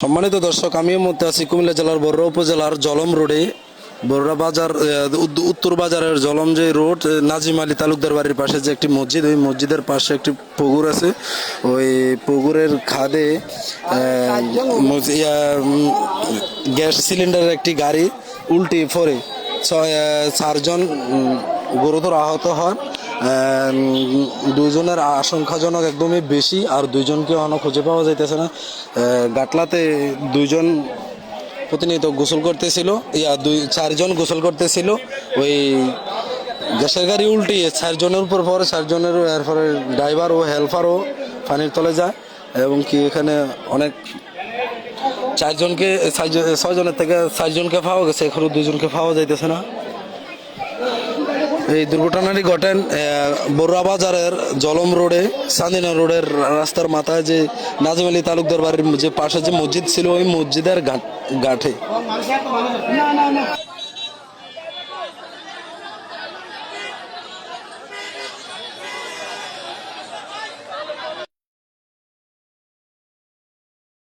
সম্মানিত দর্শক আমি মুহূর্তে আছি কুমিল্লা জেলার বড়রা উপজেলার জলম রোডে। বড়রা বাজার উত্তর বাজারের জলম যে রোড নাজিম আলী তালুকদার বাড়ির পাশে যে একটি মসজিদ ওই মসজিদের পাশে একটি পুকুর আছে। ওই পুকুরের খাদে গ্যাস সিলিন্ডারের একটি গাড়ি উল্টে পড়ে। ছয় চারজন গুরুতর আহত আহ, দুইজনের আশঙ্কাজনক একদমই বেশি, আর দুইজনকে এখনও খুঁজে পাওয়া যাইতেছে না। গাটলাতে দুইজন প্রতিনিয়ত গোসল করতেছিল, ইয়া, দুই, চারজন গোসল করতেছিল। ওই গ্যাসের গাড়ি উল্টিয়ে চারজনের উপর পরে চারজনের এরপরে ড্রাইভার ও হেল্পারও পানির তলে যায়, এবং কি এখানে অনেক চারজনকে, চারজন- ছয়জনের থেকে চারজনকে পাওয়া গেছে, এখনও দুজনকে পাওয়া যাইতেছে না। এই দুর্ঘটনাটি ঘটেন বড়ুয়া বাজারের জলম রোডে, সান্দিনা রোডের রাস্তার মাথায় যে নাজিম আলী তালুকদার বাড়ির যে পাশে যে মসজিদ ছিল, ওই মসজিদের ঘাটে